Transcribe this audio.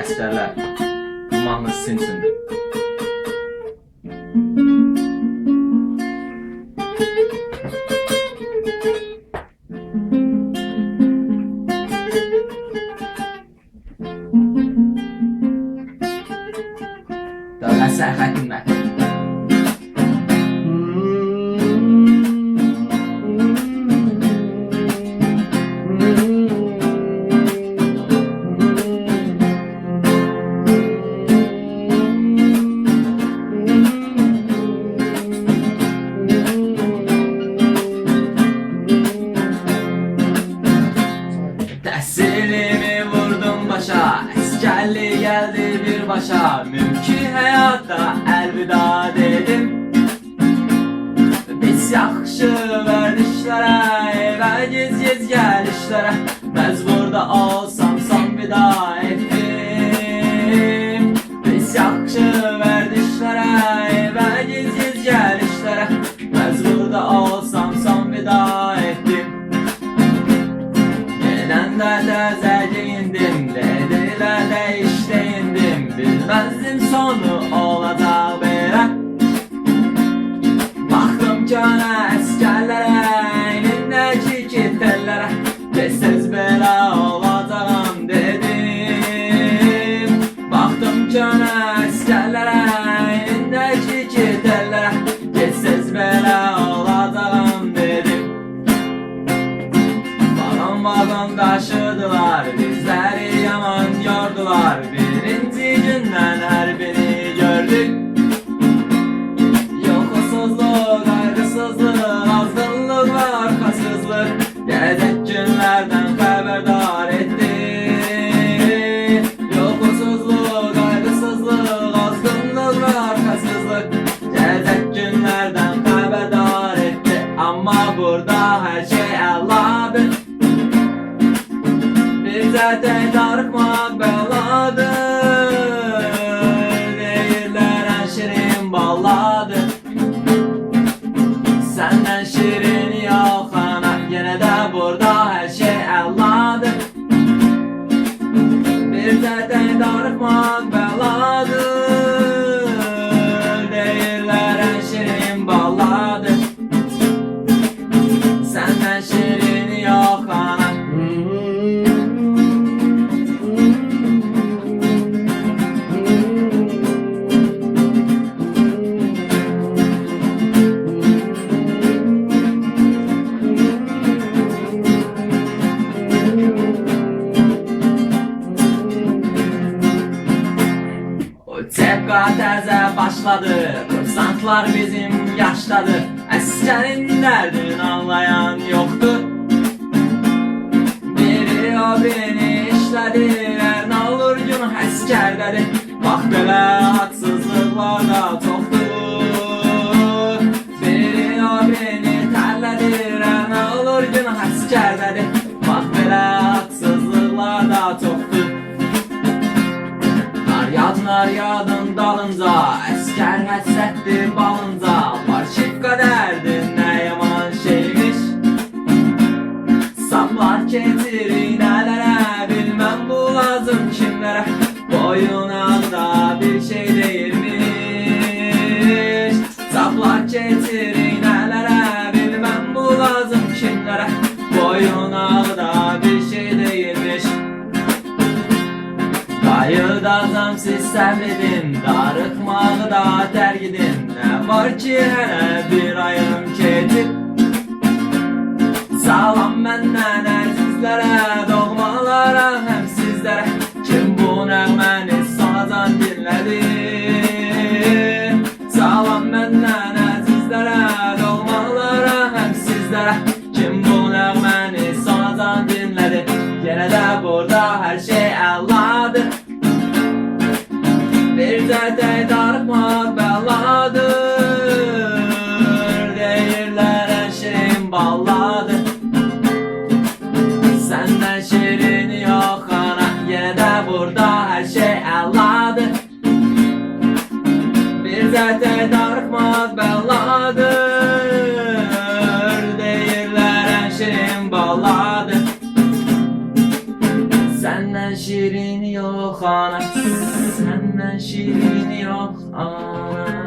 Esterler Mahmut Simpson Başa Mümkün həyatda əlvida dedim. Biz yaxşı vərdişlərə Evə gez gez gəlişlərə Məcburda olsam son vida etdim indim Bilməzdim sonu olacaq belə Baxdım kana əskərlərə Əynindəki kitlərə Tez-tez belə olacağım dedim. Baxdım kana əskərlərə Əynindəki kitlərə Tez-tez belə olacağım dedim. Vagon vagon taşıdılar Bizleri yaman yordular. Birinci Narma Belada tepka təzə başladı. Kursantlar bizim yaşdadır Əsgərin dərdini anlayan yoxdur Biri o birini işlədir Nə olur gün əskərdədir Bax belə haksızlıqlar Nar yadın dalınca Əskər həsrətdir balınca Barşif qədərdir nə yaman şeymiş Saplar ketirir nələrə Bilməm bu lazım kimlərə Boyun Dayıdazam siz səmridin Darıqmağı da tərgidin Nə var ki hələ bir ayım keçib Salam məndən əzizlərə Doğmalara həm sizlərə Kim bu nəğməni sonacan dinlədi Salam məndən əzizlərə Doğmalara həm sizlərə Kim bu nəğməni sonacan dinlədi Yenə də burada hər şey Allah'dır balladır Senden şirin yok ana Yine de burada her şey Allah'dır Bir zete darıkmaz belladır Değiller en şirin balladır Senden şirin yok ana Senden şirin yok ama